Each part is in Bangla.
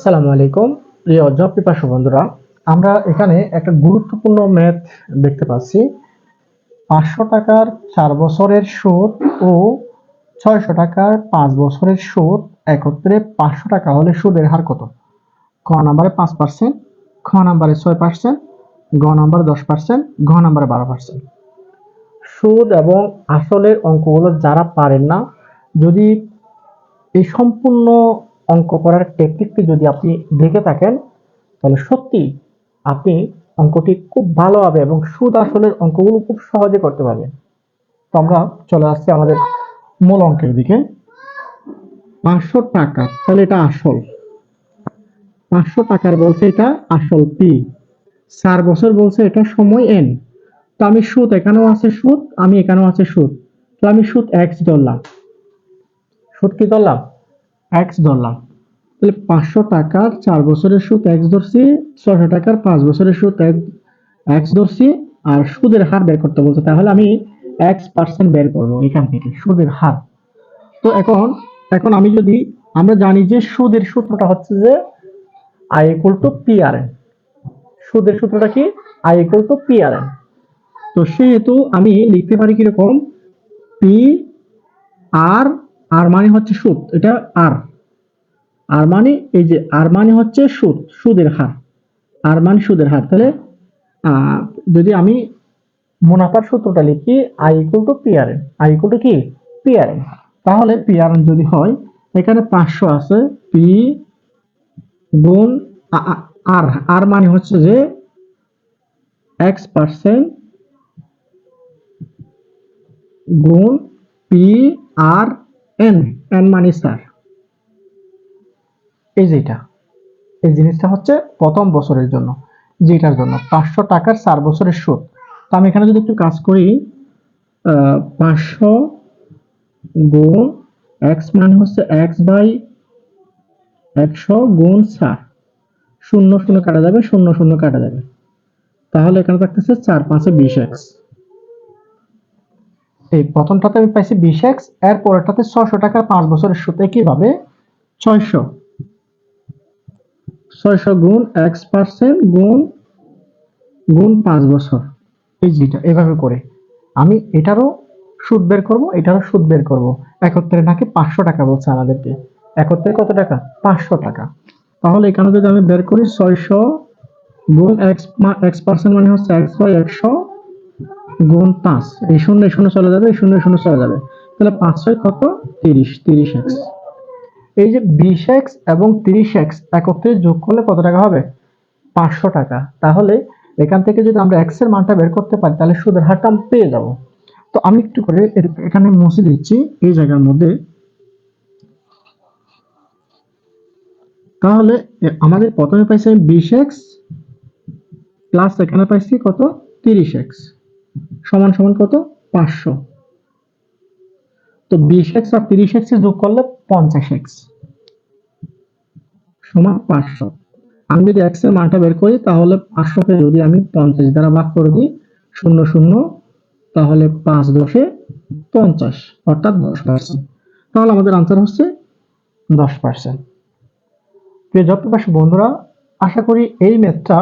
আসসালামু আলাইকুম। প্রিয় জব পিপাসু বন্ধুরা, আমরা এখানে একটা গুরুত্বপূর্ণ ম্যাথ দেখতে পাচ্ছি। পাঁচশো টাকার চার বছরের সুদ ও ছয়শো টাকার পাঁচ বছরের সুদ একত্রে পাঁচশো টাকা হলে সুদের হার কত? ক নাম্বারে পাঁচ পার্সেন্ট খ নাম্বারে ছয় পার্সেন্ট গ নাম্বারে দশ পার্সেন্ট, ঘ নাম্বারে বারো পার্সেন্ট। সুদ এবং আসলের অঙ্কগুলো যারা পারেন না, যদি এই সম্পূর্ণ অঙ্ক করার টেকনিকটি যদি আপনি দেখে থাকেন, তাহলে সত্যি আপনি অঙ্কটি খুব ভালোভাবে এবং সুদ আসলের অঙ্কগুলো খুব সহজে করতে পারবেন। তো আমরা চলে আসছি আমাদের মূল অঙ্কের দিকে। পাঁচশো টাকা, তাহলে এটা আসল। পাঁচশো টাকার বলছে এটা আসল পি চার বছর বলছে এটা সময় এন তো আমি সুদ, এখানেও আছে সুদ, আমি এখানেও আছে সুদ। তো আমি সুদ এক্স ধরলাম। সুদ কি ধরলাম? এক্স ধরলাম তাহলে পাঁচশো টাকার চার বছরের সুদ এক্স ধরছি ছশো টাকার পাঁচ বছরের সুদ এক্স ধরছি, আর সুদের হার বের করতে বলছে। তাহলে আমি এক্স পার্সেন্ট বের করব এখান থেকে, সুদের হার। তো এখন এখন আমি যদি, আমরা জানি যে সুদের সূত্রটা হচ্ছে যে I equal to P R N সুদের সূত্রটা কি? I equal to P R N তো সেহেতু আমি লিখতে পারি কীরকম? পি আর আর মানে হচ্ছে সুদ, এটা আর। আর মানে এই যে আর মানে হচ্ছে সুদ, সুদের হার। আর মানে সুদের হার, তাহলে যদি আমি মুনাফার সূত্রটা লিখি I equal to P R N I equal to কি? পি আর এন তাহলে পি আর এন যদি হয়, এখানে পাঁচশো আছে পি গুণ আর। আর মানে হচ্ছে যে এক্স পার্সেন্ট গুণ পি আর এন এন মানে স্যার। এই যেটা এই জিনিসটা হচ্ছে প্রথম বছরের জন্য, যেটার জন্য পাঁচশো টাকার চার বছরের সুদ। তো আমি এখানে যদি একটু কাজ করি পাঁচশো গুণ এক্স মানে হচ্ছে এক্স বাই একশো গুণ সার শূন্য শূন্য কাটা যাবে, শূন্য শূন্য কাটা যাবে। তাহলে এখানে থাকতেছে চার পাঁচে বিশ এক্স। এই প্রথমটাতে আমি পাইছি বিশ এক্সের পরেরটাতে ছশো টাকার পাঁচ বছরের সুদ একইভাবে ছয়শো। ছয়শো গুণ এক্স পার্সেন্ট গুণ গুণ পাঁচ বছর। এই যেটা, এভাবে করে। আমি এটারও সুদ বের করব, এটারও সুদ বের করব। একত্রে নাকি পাঁচশো টাকা বলছে আমাদেরকে। একত্রে কত টাকা? পাঁচশো টাকা। তাহলে এখানে যদি আমি বের করি ছয়শো গুণ এক্স এক্স পার্সেন্ট মানে হচ্ছে বাই একশো গুণ পাঁচ। এই শূন্য শূন্য চলে যাবে, এই শূন্য শূন্য চলে যাবে। তাহলে পাঁচ ছয় কত? তিরিশ তিরিশ এক্স। এই যে বিশ এক্স এবং তিরিশ এক্স একত্রে যোগ করলে কত টাকা হবে? পাঁচশো টাকা। তাহলে এখান থেকে যদি আমরা এক্সের মানটা বের করতে পারি, তাহলে সুদের হারটা আমি পেয়ে যাব। তো আমি একটু করে এখানে মুছে দিচ্ছি, এই জায়গার মধ্যে। তাহলে আমাদের প্রথমে পাইছি আমি বিশ এক্স প্লাস এখানে পাইছি কত? তিরিশ এক্স। সমান সমান কত? পাঁচশো। তো বিশ এক্স আর তিরিশ এক্স যোগ করলে পঞ্চাশ এক্স। সমান পাঁচশো। আমি যদি এক্সের মানটা বের করি, তাহলে পাঁচশোকে যদি আমি পঞ্চাশ দ্বারা ভাগ করে দিই, শূন্য শূন্য, তাহলে পাঁচ দশে পঞ্চাশ, অর্থাৎ দশ পার্সেন্ট তাহলে আমাদের আনসার হচ্ছে দশ পার্সেন্ট প্রিয় জবপ্রবাসী বন্ধুরা, আশা করি এই ম্যাথটা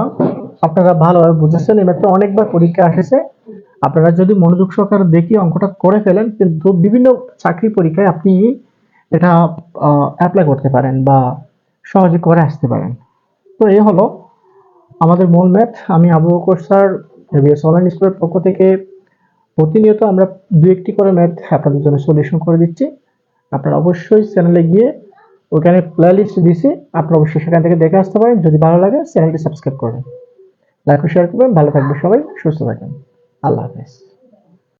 আপনারা ভালোভাবে বুঝেছেন। এই ম্যাথটা অনেকবার পরীক্ষা এসেছে আপনারা যদি মনোযোগ সহকারে দেখি অঙ্কটা করে ফেলেন, কিন্তু বিভিন্ন চাকরি পরীক্ষায় আপনি এটা অ্যাপ্লাই করতে পারেন বা সহজে করে আসতে পারেন। তো এই হলো আমাদের মূল ম্যাথ আমি Abu Bakar sir ABS online স্কুলের পক্ষ থেকে প্রতিনিয়ত আমরা দু একটি করে ম্যাথ আপনাদের জন্য সলিউশন করে দিচ্ছি। আপনারা অবশ্যই চ্যানেলে গিয়ে ওখানে প্লে লিস্ট দিছি। আপনারা অবশ্যই সেখান থেকে দেখে আসতে পারেন। যদি ভালো লাগে চ্যানেলটি সাবস্ক্রাইব করবেন। লাইক শেয়ার করবেন। ভালো থাকবেন সবাই, সুস্থ থাকবেন। আল্লাহ হাফেজ।